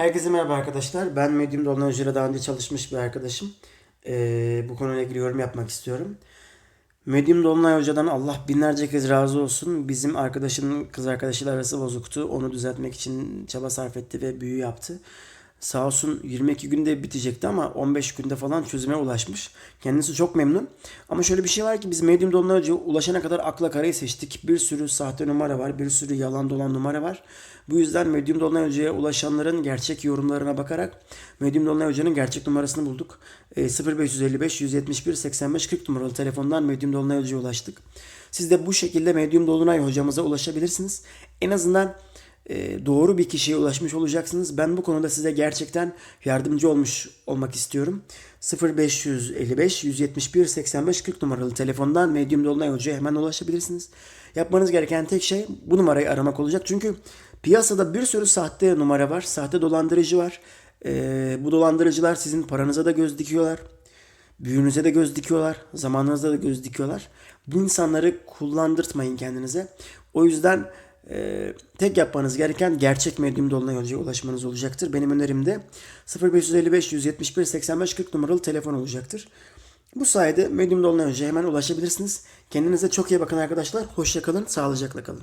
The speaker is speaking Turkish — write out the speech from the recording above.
Herkese merhaba arkadaşlar. Ben Medium Dolunay Hoca'yla daha önce çalışmış bir arkadaşım. Ee, bu konuyla ilgili yorum yapmak istiyorum. Medium Dolunay Hoca'dan Allah binlerce kez razı olsun. Bizim arkadaşın kız arkadaşıyla arası bozuktu. Onu düzeltmek için çaba sarf etti ve büyü yaptı. Sağ olsun 22 günde bitecekti ama 15 günde falan çözüme ulaşmış. Kendisi çok memnun. Ama şöyle bir şey var ki biz Medium Dolunay Hoca'ya ulaşana kadar akla karayı seçtik. Bir sürü sahte numara var. Bir sürü yalan dolan numara var. Bu yüzden Medium Dolunay Hoca'ya ulaşanların gerçek yorumlarına bakarak Medium Dolunay Hoca'nın gerçek numarasını bulduk. E, 0555 171 85 40 numaralı telefondan Medium Dolunay Hoca'ya ulaştık. Siz de bu şekilde Medium Dolunay hocamıza ulaşabilirsiniz. En azından doğru bir kişiye ulaşmış olacaksınız. Ben bu konuda size gerçekten yardımcı olmuş olmak istiyorum. 0555 171 85 40 numaralı telefondan Medium Dolunay Hoca'ya hemen ulaşabilirsiniz. Yapmanız gereken tek şey bu numarayı aramak olacak. Çünkü piyasada bir sürü sahte numara var. Sahte dolandırıcı var. E, bu dolandırıcılar sizin paranıza da göz dikiyorlar. Büyünüze de göz dikiyorlar. Zamanınızda da göz dikiyorlar. Bu insanları kullandırtmayın kendinize. O yüzden e, tek yapmanız gereken gerçek medyum dolunay hocaya ulaşmanız olacaktır. Benim önerim de 0555 171 85 40 numaralı telefon olacaktır. Bu sayede medyum dolunay hocaya hemen ulaşabilirsiniz. Kendinize çok iyi bakın arkadaşlar. Hoşça kalın, sağlıcakla kalın.